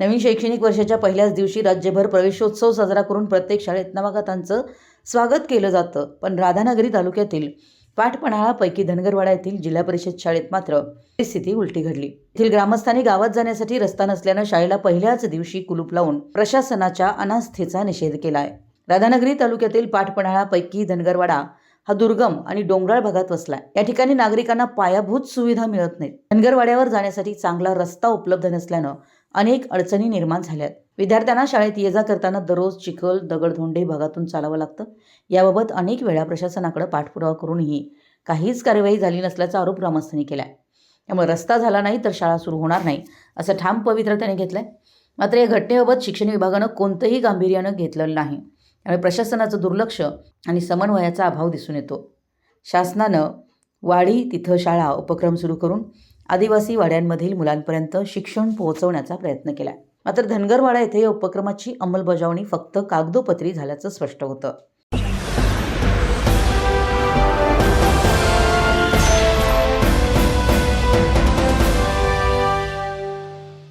नवीन शैक्षणिक वर्षाच्या पहिल्याच दिवशी राज्यभर प्रवेशोत्सव साजरा करून प्रत्येक शाळेत नवागतांचं स्वागत केलं जातं. पण राधानगरी तालुक्यातील पाठपणाळापैकी धनगरवाडा येथील जिल्हा परिषद शाळेत मात्र परिस्थिती उलटी घडली. येथील ग्रामस्थांनी गावात जाण्यासाठी रस्ता नसल्यानं शाळेला पहिल्याच दिवशी कुलूप लावून प्रशासनाच्या अनास्थेचा निषेध केला आहे राधानगरी तालुक्यातील पाठपणाळापैकी धनगरवाडा हा दुर्गम आणि डोंगराळ भागात वसलाय. या ठिकाणी नागरिकांना पायाभूत सुविधा मिळत नाहीत. धनगरवाड्यावर जाण्यासाठी चांगला रस्ता उपलब्ध नसल्यानं अनेक अडचणी निर्माण झाल्यात. विद्यार्थ्यांना शाळेत ये जा करताना दररोज चिखल दगडधोंडे भागातून चालावं लागतं. याबाबत अनेक वेळा प्रशासनाकडे पाठपुरावा करूनही काहीच कार्यवाही झाली नसल्याचा आरोप ग्रामस्थांनी केला आहे त्यामुळे रस्ता झाला नाही तर शाळा सुरू होणार नाही असं ठाम पवित्र त्याने घेतलंय. मात्र या घटनेबाबत शिक्षण विभागानं कोणतंही गांभीर्यानं घेतलेलं नाही. त्यामुळे प्रशासनाचं दुर्लक्ष आणि समन्वयाचा अभाव दिसून येतो. शासनानं वाडी तिथं शाळा उपक्रम सुरू करून आदिवासी वाड्यांमधील मुलांपर्यंत शिक्षण पोहोचवण्याचा प्रयत्न केला. मात्र धनगरवाडा येथे या उपक्रमाची अंमलबजावणी फक्त कागदोपत्री झाल्याचं स्पष्ट होतं.